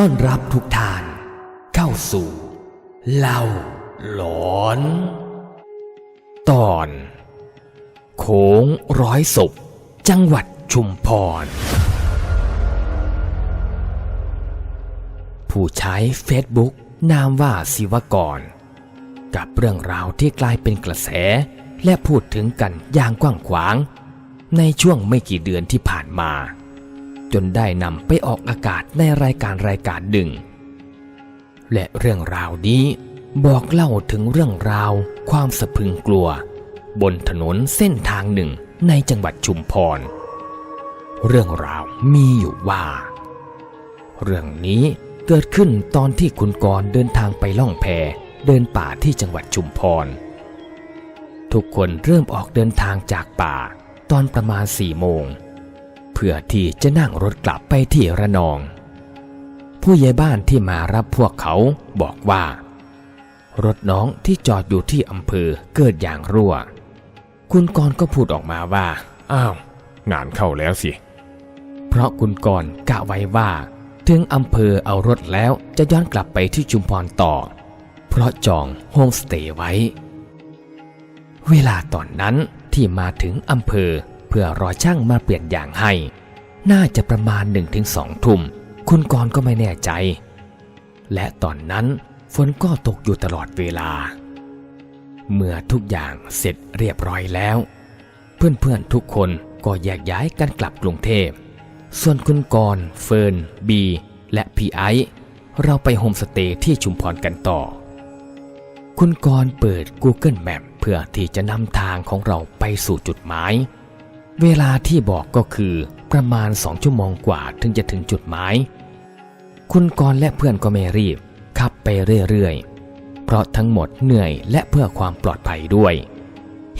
ต้อนรับทุกท่าน เข้าสู่เล่าหลอน ตอน โค้งร้อยศพจังหวัดชุมพร ผู้ใช้เฟซบุ๊กนามว่าศิวกร กับเรื่องราวที่กลายเป็นกระแสและพูดถึงกันอย่างกว้างขวาง ในช่วงไม่กี่เดือนที่ผ่านมา จนได้นำไปออกอากาศในรายการรายการหนึ่ง และเรื่องราวนี้บอกเล่าถึงเรื่องราว ความสะพึงกลัว บนถนนเส้นทางหนึ่งในจังหวัดชุมพร เรื่องราวมีอยู่ว่า เรื่องนี้เกิดขึ้นตอนที่คุณกรเดินทางไปล่องแพเดินป่าที่จังหวัดชุมพร ทุกคนเริ่มออกเดินทางจากป่า ตอนประมาณสี่โมง เพื่อที่จะนั่งรถกลับไปที่ระนอง ผู้ใหญ่บ้านที่มารับพวกเขาบอกว่า รถน้องที่จอดอยู่ที่อำเภอเกิดอย่างรั่ว คุณกรณ์ก็พูดออกมาว่า อ้าว งานเข้าแล้วสิ เพราะคุณกรณ์กะไว้ว่า ถึงอำเภอเอารถแล้วจะย้อนกลับไปที่ชุมพรต่อ เพราะจองโฮมสเตย์ไว้ เวลาตอนนั้นที่มาถึงอำเภอ เพื่อรอช่างมาเปลี่ยนยางให้ น่าจะประมาณ1นถึงสองทุ่ม คุณกรณ์ก็ไม่แน่ใจ และตอนนั้นฝนก็ตกอยู่ตลอดเวลา เมื่อทุกอย่างเสร็จเรียบร้อยแล้ว เพื่อนๆทุกคนก็แยกย้ายกันกลับกรุงเทพ ส่วนคุณกรณ์เฟิร์น บี และพี่ไอซ์เราไปโฮมสเตย์ที่ชุมพรกันต่อ คุณกรณ์เปิด Google Map เพื่อที่จะนำทางของเราไปสู่จุดหมาย เวลาที่บอกก็คือประมาณสองชั่วโมงกว่าถึงจะถึงจุดหมาย คุณกรณ์และเพื่อนก็ไม่รีบ ขับไปเรื่อยๆ เพราะทั้งหมดเหนื่อยและเพื่อความปลอดภัยด้วย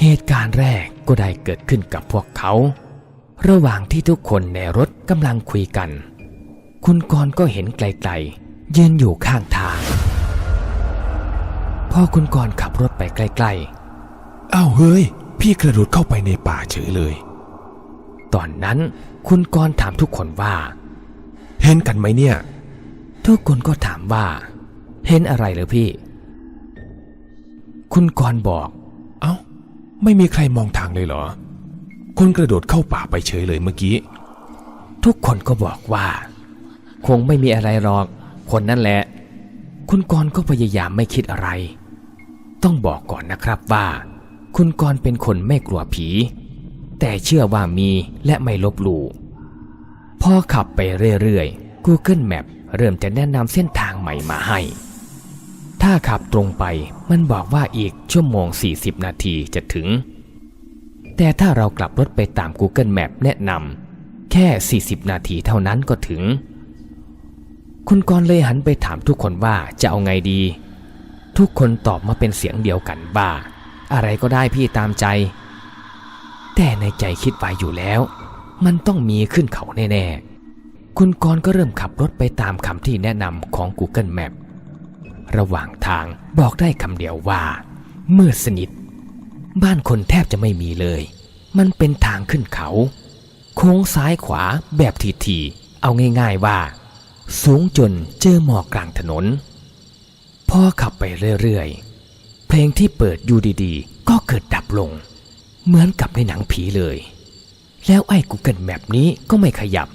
เหตุการณ์แรกก็ได้เกิดขึ้นกับพวกเขา ระหว่างที่ทุกคนในรถกำลังคุยกัน คุณกรณ์ก็เห็นไกลๆยืนอยู่ข้างทางพอคุณกรณ์ขับรถไปใกล้ๆ อ้าวเฮ้ย พี่กระโดดเข้าไปในป่าเฉยเลย ตอนนั้นคุณกรณ์ถามทุกคนว่า เห็นกันไหมเนี่ย ทุกคนก็ถามว่า เห็นอะไรเหรือพี่ คุณกรณ์บอก เอ้า ไม่มีใครมองทางเลยเหรอ คนกระโดดเข้าป่าไปเฉยเลยเมื่อกี้ ทุกคนก็บอกว่า คงไม่มีอะไรหรอก คนนั่นแหละ คุณกรณ์ก็พยายามไม่คิดอะไร ต้องบอกก่อนนะครับว่า คุณกรณ์เป็นคนไม่กลัวผี แต่เชื่อว่ามีและไม่ลบหลู่พอขับไปเรื่อยๆ Google Map เริ่มจะแนะนำเส้นทางใหม่มาให้ ถ้าขับตรงไปมันบอกว่าอีกชั่วโมง 40 นาทีจะถึง แต่ถ้าเรากลับรถไปตาม Google Map แนะนำแค่ 40 นาทีเท่านั้นก็ถึง คุณกรณ์เลยหันไปถามทุกคนว่าจะเอาไงดี ทุกคนตอบมาเป็นเสียงเดียวกันว่าอะไรก็ได้พี่ตามใจ แต่ในใจคิดไว้อยู่แล้ว มันต้องมีขึ้นเขาแน่ๆ คุณกรณ์ก็เริ่มขับรถไปตามคำที่แนะนำของ Google Map ระหว่างทางบอกได้คำเดียวว่า มืดสนิท บ้านคนแทบจะไม่มีเลย มันเป็นทางขึ้นเขา โค้งซ้ายขวาแบบทีๆเอาง่ายๆว่า สูงจนเจอหมอกกลางถนน พอขับไปเรื่อยๆ เพลงที่เปิดอยู่ดีๆ ก็เกิดดับลง เหมือนกับในหนังผีเลย แล้วไอ้ Google Map นี้ก็ไม่ขยับ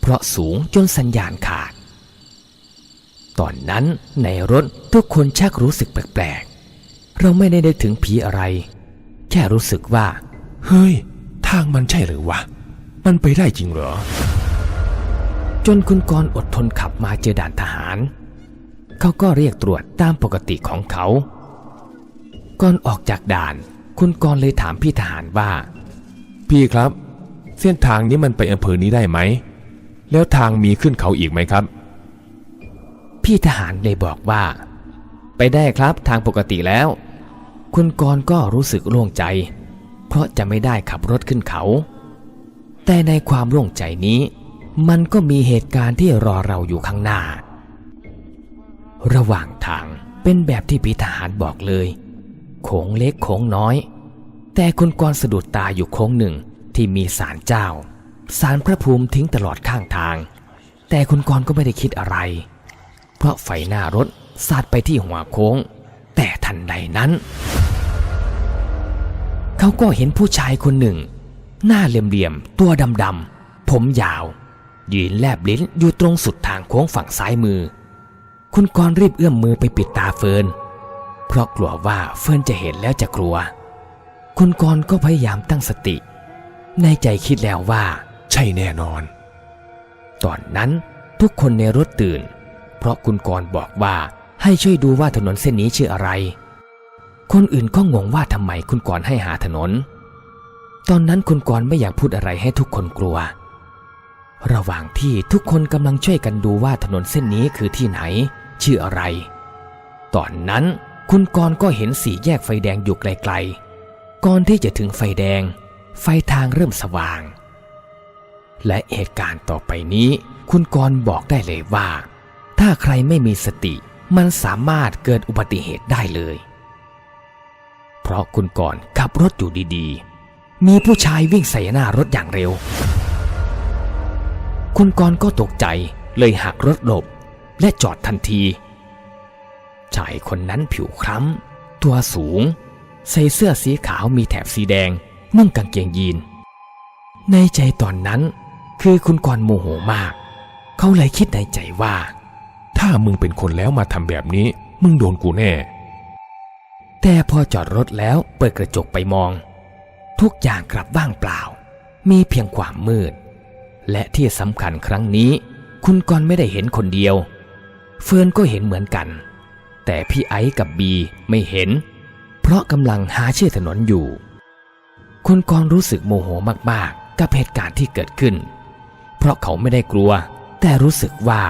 เพราะสูงจนสัญญาณขาด ตอนนั้นในรถทุกคนชักรู้สึกแปลกๆ เราไม่ได้นึกถึงผีอะไร แค่รู้สึกว่า เฮ้ย ทางมันใช่หรือวะ มันไปได้จริงเหรอ จนคุณกรอดทนขับมาเจอด่านทหาร เขาก็เรียกตรวจตามปกติของเขา ก่อนออกจากด่าน คุณกรณ์เลยถามพี่ทหารว่า พี่ครับ เส้นทางนี้มันไปอำเภอนี้ได้ไหม แล้วทางมีขึ้นเขาอีกไหมครับ พี่ทหารเลยบอกว่า ไปได้ครับทางปกติแล้ว คุณกรณ์ก็รู้สึกโล่งใจ เพราะจะไม่ได้ขับรถขึ้นเขา แต่ในความโล่งใจนี้ มันก็มีเหตุการณ์ที่รอเราอยู่ข้างหน้า ระหว่างทางเป็นแบบที่พี่ทหารบอกเลย โขงเล็กโขงน้อย แต่คุณกรสะดุดตาอยู่โค้งหนึ่งที่มีศาลเจ้าศาลพระภูมิทิ้งตลอดข้างทาง แต่คุณกรก็ไม่ได้คิดอะไร เพราะไฟหน้ารถสาดไปที่หัวโค้ง แต่ทันใดนั้น เขาก็เห็นผู้ชายคนหนึ่ง หน้าเหลี่ยมๆตัวดำๆผมยาว ยืนแลบลิ้นอยู่ตรงสุดทางโค้งฝั่งซ้ายมือ คุณกรรีบเอื้อมมือไปปิดตาเฟิร์น เพราะกลัวว่าเฟิร์นจะเห็นแล้วจะกลัว คุณกรก็พยายามตั้งสติ ในใจคิดแล้วว่า ใช่แน่นอน ตอนนั้นทุกคนในรถตื่น เพราะคุณกรบอกว่าให้ช่วยดูว่าถนนเส้นนี้ชื่ออะไร คนอื่นก็งงว่าทำไมคุณกรให้หาถนน ตอนนั้นคุณกรไม่อยากพูดอะไรให้ทุกคนกลัว ระหว่างที่ทุกคนกำลังช่วยกันดูว่าถนนเส้นนี้คือที่ไหน ชื่ออะไร ตอนนั้น คุณกรก็เห็นสีแยกไฟแดงอยู่ไกลๆ ก่อนที่จะถึงไฟแดง ไฟทางเริ่มสว่าง และเหตุการณ์ต่อไปนี้ คุณกรบอกได้เลยว่า ถ้าใครไม่มีสติ มันสามารถเกิดอุบัติเหตุได้เลย เพราะคุณกรขับรถอยู่ดีๆ มีผู้ชายวิ่งใส่หน้ารถอย่างเร็ว คุณกรก็ตกใจเลยหักรถหลบและจอดทันที ชายคนนั้นผิวคล้ำ ตัวสูง ใส่เสื้อสีขาวมีแถบสีแดง นุ่งกางเกงยีน ในใจตอนนั้น คือคุณกรโมโหมาก เขาเลยคิดในใจว่า ถ้ามึงเป็นคนแล้วมาทำแบบนี้ มึงโดนกูแน่ แต่พอจอดรถแล้วเปิดกระจกไปมอง ทุกอย่างกลับว่างเปล่า มีเพียงความมืด และที่สำคัญครั้งนี้ คุณกรไม่ได้เห็นคนเดียว เฟิร์นก็เห็นเหมือนกัน แต่พี่ไอซ์กับบีไม่เห็น เพราะกำลังหาเชื่อถนนอยู่ คุณกรณ์รู้สึกโมโหมากๆ กับเหตุการณ์ที่เกิดขึ้น เพราะเขาไม่ได้กลัว แต่รู้สึกว่า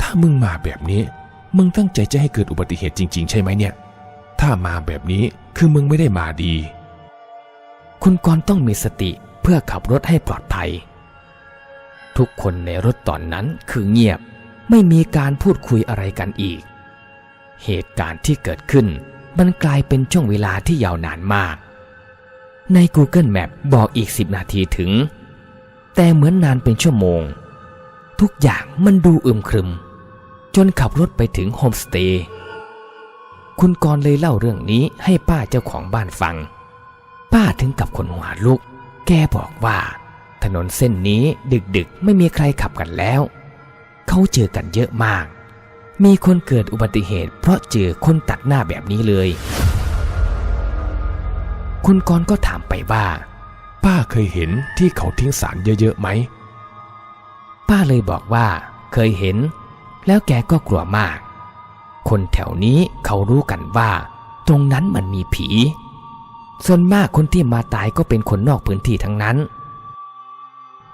ถ้ามึงมาแบบนี้ มึงตั้งใจจะให้เกิดอุบัติเหตุจริง ๆ ใช่ไหมเนี่ย ถ้ามาแบบนี้คือมึงไม่ได้มาดี คุณกรต้องมีสติเพื่อขับรถให้ปลอดภัย ทุกคนในรถตอนนั้นคือเงียบ ไม่มีการพูดคุยอะไรกันอีก เหตุการณ์ที่เกิดขึ้น มันกลายเป็นช่วงเวลาที่ยาวนานมาก ใน Google Map บอกอีก 10 นาทีถึง แต่เหมือนนานเป็นชั่วโมง ทุกอย่างมันดูอึมครึม จนขับรถไปถึงโฮมสเตย์คุณกรณ์เลยเล่าเรื่องนี้ให้ป้าเจ้าของบ้านฟัง ป้าถึงกับคนหัวลุก แกบอกว่า ถนนเส้นนี้ดึกๆ ไม่มีใครขับกันแล้ว เขาเจอกันเยอะมาก มีคนเกิดอุบัติเหตุ เพราะเจอคนตัดหน้าแบบนี้เลย คุณกรณ์ก็ถามไปว่า ป้าเคยเห็นที่เขาทิ้งสารเยอะๆไหม ป้าเลยบอกว่า เคยเห็น แล้วแกก็กลัวมาก คนแถวนี้เขารู้กันว่า ตรงนั้นมันมีผี ส่วนมากคนที่มาตายก็เป็นคนนอกพื้นที่ทั้งนั้น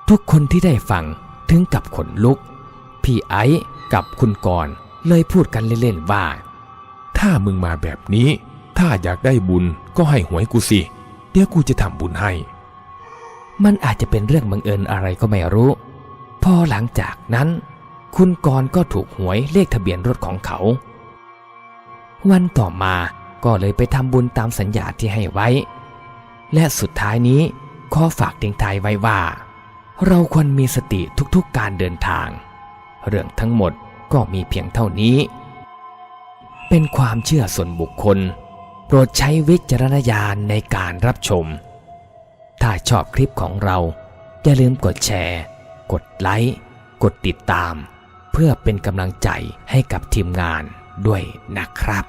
ทุกคนที่ได้ฟังถึงกับขนลุก พี่ไอ้กับคุณกรณ์ เลยพูดกันเล่นๆว่า ถ้ามึงมาแบบนี้ ถ้าอยากได้บุญก็ให้หวยกูสิ เดี๋ยวกูจะทำบุญให้ มันอาจจะเป็นเรื่องบังเอิญอะไรก็ไม่รู้ พอหลังจากนั้น คุณกรก็ถูกหวยเลขทะเบียนรถของเขา วันต่อมาก็เลยไปทำบุญตามสัญญาที่ให้ไว้ และสุดท้ายนี้ขอฝากทิ้งท้ายไว้ว่า เราควรมีสติทุกๆการเดินทาง เรื่องทั้งหมด ก็มีเพียงเท่านี้ เป็นความเชื่อส่วนบุคคล โปรดใช้วิจารณญาณในการรับชม ถ้าชอบคลิปของเรา อย่าลืมกดแชร์ กดไลค์ กดติดตาม เพื่อเป็นกำลังใจให้กับทีมงานด้วยนะครับ